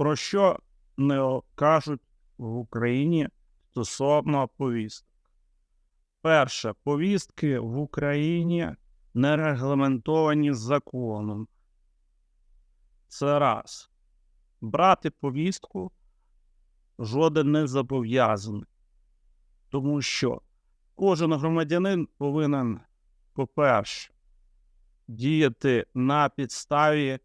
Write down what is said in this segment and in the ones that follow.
Про що не кажуть в Україні стосовно повісток? Перше, повістки в Україні не регламентовані законом. Це раз. Брати повістку жоден не зобов'язаний. Тому що кожен громадянин повинен, по-перше, діяти на підставі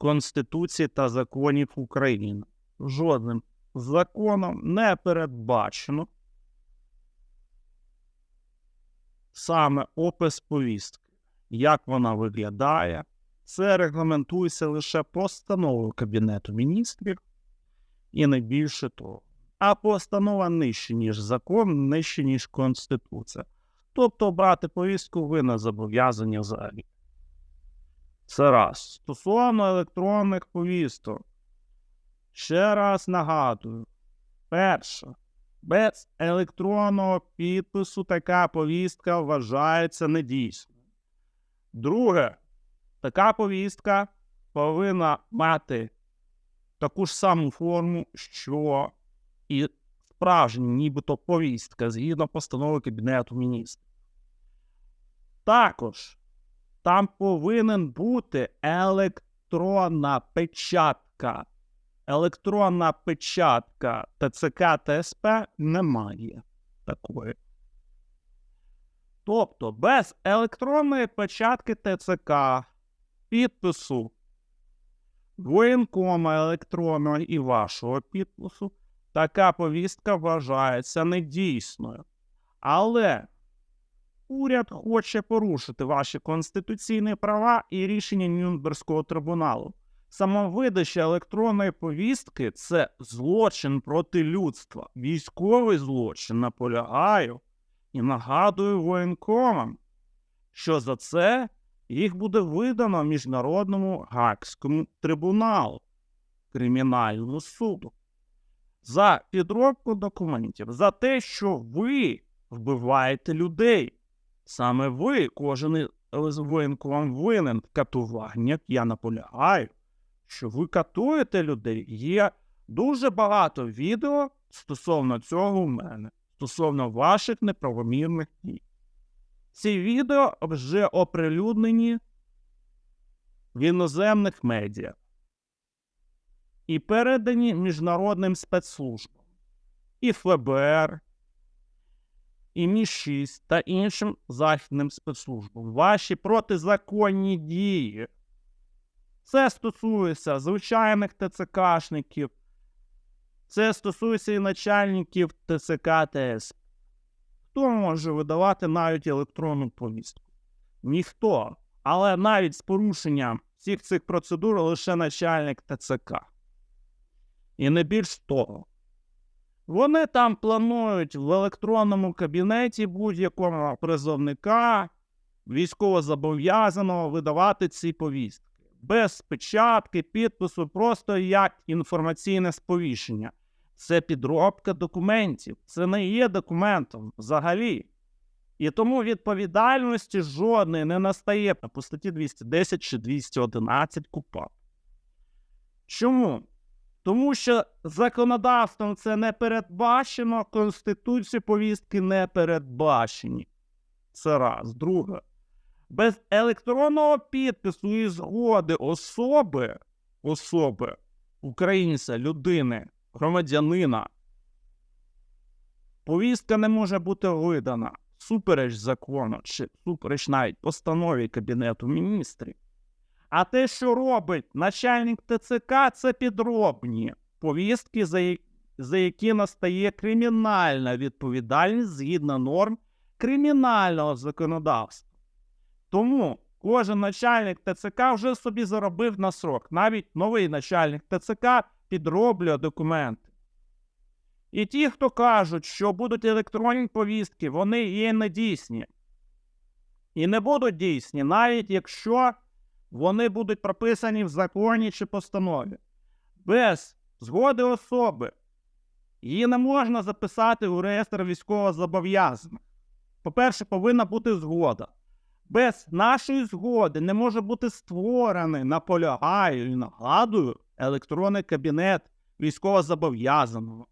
Конституції та законів України. Жодним законом не передбачено саме опис повістки, як вона виглядає. Це регламентується лише постановою Кабінету міністрів і не більше того. А постанова нижче, ніж закон, нижче, ніж Конституція. Тобто брати повістку ви не зобов'язані взагалі. Це раз. Стосовно електронних повісток. Ще раз нагадую: перше, без електронного підпису така повістка вважається недійсною. Друге, така повістка повинна мати таку ж саму форму, що і справжня, нібито повістка згідно постанови Кабінету міністрів. Також там повинен бути електронна печатка. Електронна печатка ТЦК ТСП немає такої. Тобто без електронної печатки ТЦК, підпису воєнкома електронного і вашого підпису, така повістка вважається недійсною. Але уряд хоче порушити ваші конституційні права і рішення Нюрнберзького трибуналу. Самовидача електронної повістки це злочин проти людства, військовий злочин, наполягаю і нагадую воєнкомам, що за це їх буде видано Міжнародному гакському трибуналу кримінальному суду за підробку документів, за те, що ви вбиваєте людей. Саме ви, кожен з воєнком винен в катуваннях. Я наполягаю, що ви катуєте людей. Є дуже багато відео стосовно цього в мене, стосовно ваших неправомірних дій. Ці відео вже оприлюднені в іноземних медіа і передані міжнародним спецслужбам, і ФБР, і Мі-6 та іншим західним спецслужбам. Ваші протизаконні дії. Це стосується звичайних ТЦКшників, це стосується і начальників ТЦК ТС. Хто може видавати навіть електронну повістку? Ніхто. Але навіть з порушенням всіх цих процедур лише начальник ТЦК. І не більш того. Вони там планують в електронному кабінеті будь-якого призовника, військовозобов'язаного видавати ці повістки без печатки, підпису, просто як інформаційне сповіщення. Це підробка документів, це не є документом взагалі. І тому відповідальності жодної не настає по статті 210 чи 211 КУПАП. Чому? Тому що законодавством це не передбачено, Конституції повістки не передбачені. Це раз. Друге. Без електронного підпису і згоди особи, особи, українця, людини, громадянина, повістка не може бути видана супереч закону чи супереч навіть постанові Кабінету міністрів. А те, що робить начальник ТЦК, це підробні повістки, за, які настає кримінальна відповідальність згідно норм кримінального законодавства. Тому кожен начальник ТЦК вже собі заробив на срок. Навіть новий начальник ТЦК підроблює документи. І ті, хто кажуть, що будуть електронні повістки, вони є недійсні. І не будуть дійсні, навіть якщо вони будуть прописані в законі чи постанові. Без згоди особи її не можна записати у реєстр військовозобов'язаних. По-перше, повинна бути згода. Без нашої згоди не може бути створений, наполягаю і нагадую, електронний кабінет військовозобов'язаного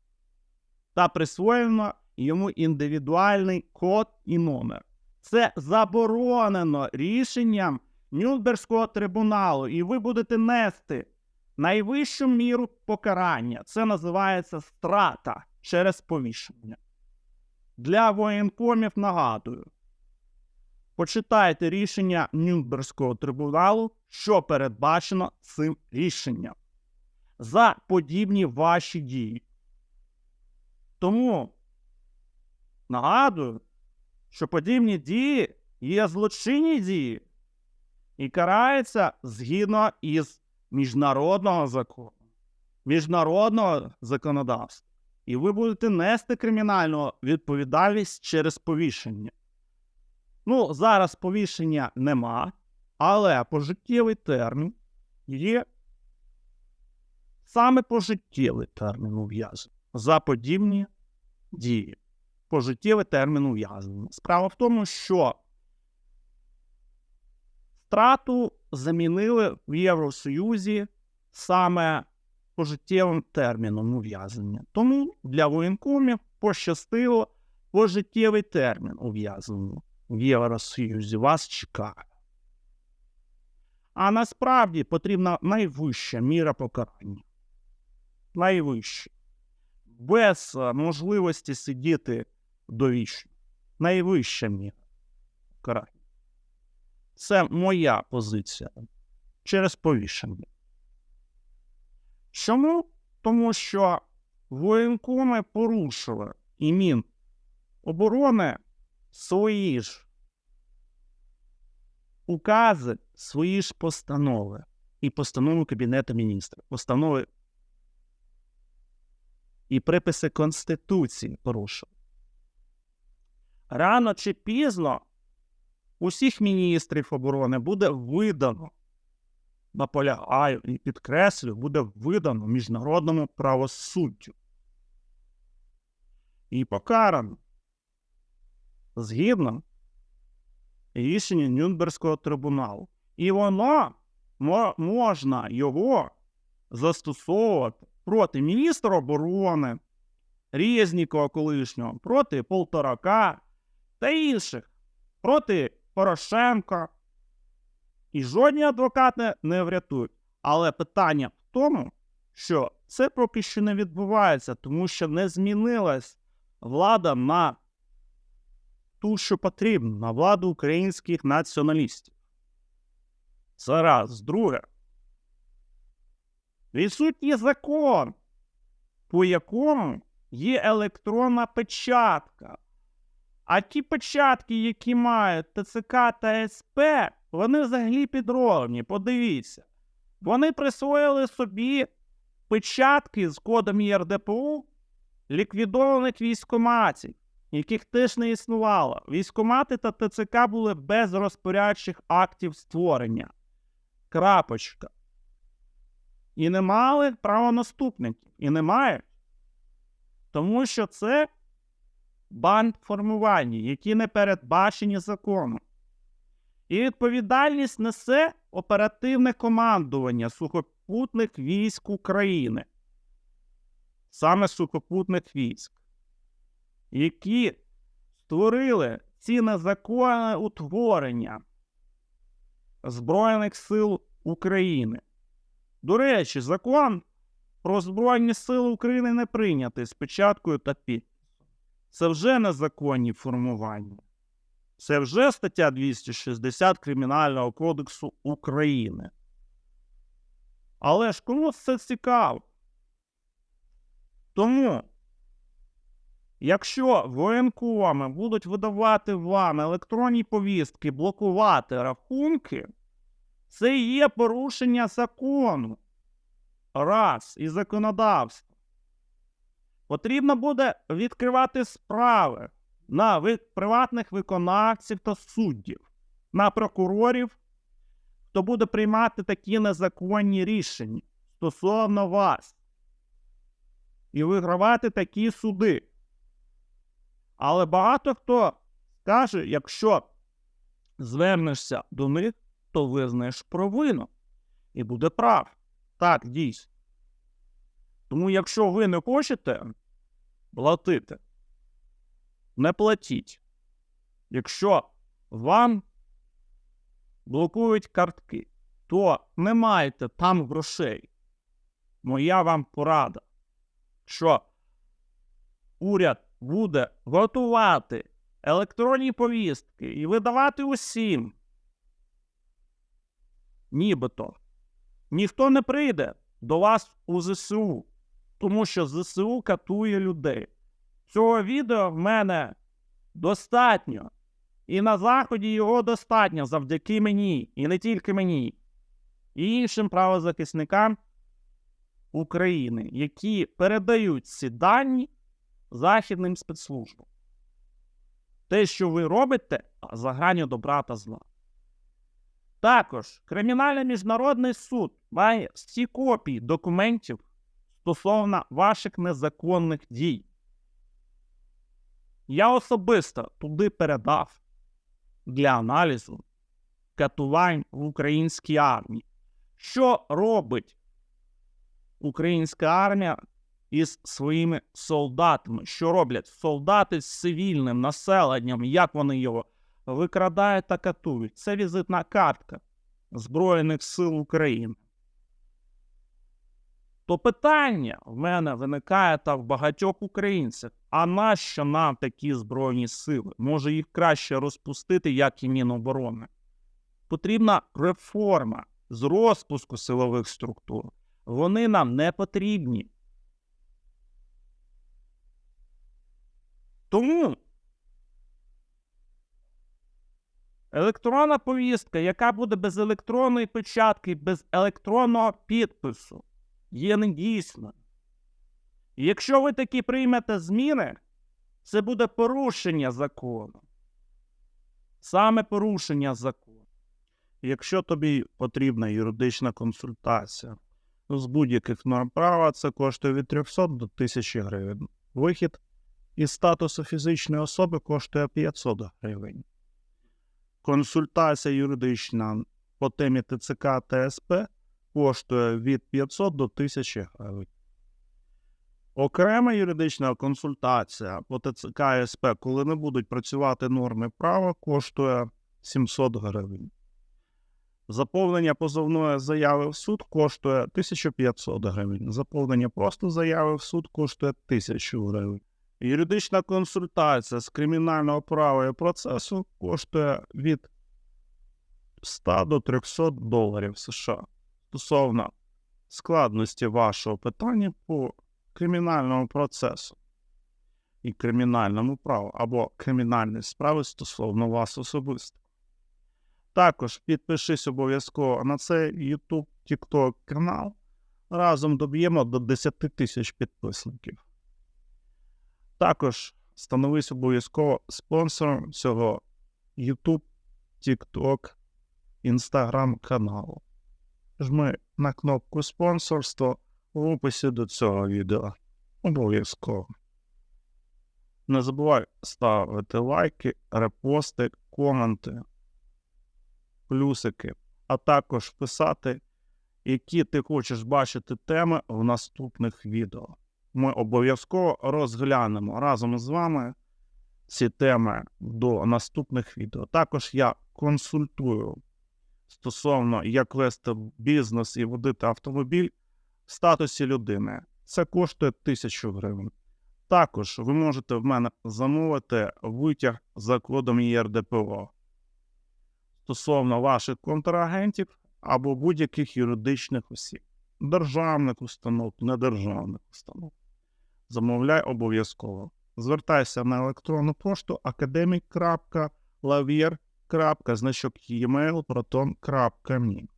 та присвоєно йому індивідуальний код і номер. Це заборонено рішенням Нюрнберзького трибуналу, і ви будете нести найвищу міру покарання. Це називається страта через повішення. Для воєнкомів нагадую. Почитайте рішення Нюрнберзького трибуналу, що передбачено цим рішенням за подібні ваші дії. Тому нагадую, що подібні дії є злочинні дії і караються згідно із міжнародного закону, міжнародного законодавства. І ви будете нести кримінальну відповідальність через повішення. Ну, зараз повішення нема, але пожиттєвий термін є саме пожиттєвий термін ув'язнення за подібні дії. Пожиттєвий термін ув'язнення. Справа в тому, що страту замінили в Євросоюзі саме пожиттєвим терміном ув'язнення. Тому для воєнкомів пощастило пожиттєвий термін ув'язнення в Євросоюзі вас чекає. А насправді потрібна найвища міра покарання. Найвища. Без е, можливості сидіти довічно. Найвища міра покарання. Це моя позиція через повішення. Чому? Тому що воєнкоми порушили і Міноборони свої ж укази, свої ж постанови і постанови Кабінету міністрів, постанови і приписи Конституції порушили. Рано чи пізно усіх міністрів оборони буде видано, наполягаю і підкреслю, буде видано міжнародному правосуддю. І покарано згідно рішення Нюрнберзького трибуналу. І воно можна його застосовувати проти міністра оборони, Резнікова колишнього, проти Полторака та інших, проти Порошенка. І жодні адвокати не врятують. Але питання в тому, що це поки що не відбувається, тому що не змінилась влада на ту, що потрібно, на владу українських націоналістів. Це раз. Друге. Відсутній закон, по якому є електронна печатка. А ті печатки, які мають ТЦК та СП, вони взагалі підроблені. Подивіться. Вони присвоїли собі печатки з кодом ЄРДПУ ліквідованих військоматів, яких теж не існувало. Військомати та ТЦК були без розпорядчих актів створення. Крапочка. І не мали правонаступників. І не мають. Тому що це бандформування, які не передбачені законом. І відповідальність несе оперативне командування сухопутних військ України, саме сухопутних військ, які створили ці незаконне утворення Збройних сил України. До речі, закон про Збройні Сили України не прийнятий з печаткою та підписом. Це вже незаконні формування. Це вже стаття 260 Кримінального кодексу України. Але ж кому це цікаво? Тому, якщо воєнкоми будуть видавати вам електронні повістки, блокувати рахунки, це є порушення закону. Раз і законодавства. Потрібно буде відкривати справи на приватних виконавців та суддів, на прокурорів, хто буде приймати такі незаконні рішення стосовно вас і вигравати такі суди. Але багато хто скаже, якщо звернешся до них, то визнаєш провину і буде прав. Так, дійсно. Тому, якщо ви не хочете платити, не платіть. Якщо вам блокують картки, то не маєте там грошей. Моя вам порада, що уряд буде готувати електронні повістки і видавати усім. Нібито ніхто не прийде до вас у ЗСУ, тому що ЗСУ катує людей. Цього відео в мене достатньо. І на Заході його достатньо завдяки мені, і не тільки мені, і іншим правозахисникам України, які передають ці дані західним спецслужбам. Те, що ви робите, за граню добра та зла. Також Кримінальний міжнародний суд має всі копії документів стосовно ваших незаконних дій. Я особисто туди передав для аналізу катувань в українській армії. Що робить українська армія із своїми солдатами? Що роблять солдати з цивільним населенням? Як вони його викрадають та катують? Це візитна картка Збройних сил України. То питання в мене виникає та в багатьох українців. А нащо нам такі збройні сили? Може їх краще розпустити, як і Міноборони? Потрібна реформа з розпуску силових структур. Вони нам не потрібні. Тому електронна повістка, яка буде без електронної печатки, без електронного підпису, є недійсною. І якщо ви таки приймете зміни, це буде порушення закону. Саме порушення закону. Якщо тобі потрібна юридична консультація з будь-яких норм права, це коштує від 300 до 1000 гривень. Вихід із статусу фізичної особи коштує 500 гривень. Консультація юридична по темі ТЦК та СП коштує від 500 до 1000 гривень. Окрема юридична консультація по ТЦК СП, коли не будуть працювати норми права, коштує 700 гривень. Заповнення позовної заяви в суд коштує 1500 гривень. Заповнення просто заяви в суд коштує 1000 гривень. Юридична консультація з кримінального права і процесу коштує від 100 до 300 доларів США стосовно складності вашого питання по кримінальному процесу і кримінальному праву або кримінальні справи стосовно вас особисто. Також підпишись обов'язково на цей YouTube TikTok канал. Разом доб'ємо до 10 тисяч підписників. Також становись обов'язково спонсором цього YouTube, TikTok, Instagram каналу. Жми на кнопку спонсорство в описі до цього відео. Обов'язково. Не забувай ставити лайки, репости, коменти, плюсики, а також писати, які ти хочеш бачити теми в наступних відео. Ми обов'язково розглянемо разом з вами ці теми до наступних відео. Також я консультую стосовно як вести бізнес і водити автомобіль в статусі людини. Це коштує 1000 гривень. Також ви можете в мене замовити витяг за кодом ЄРДПО стосовно ваших контрагентів або будь-яких юридичних осіб, державних установ, недержавних установ. Замовляй обов'язково. Звертайся на електронну пошту academic.lavier.значок e-mail proton.me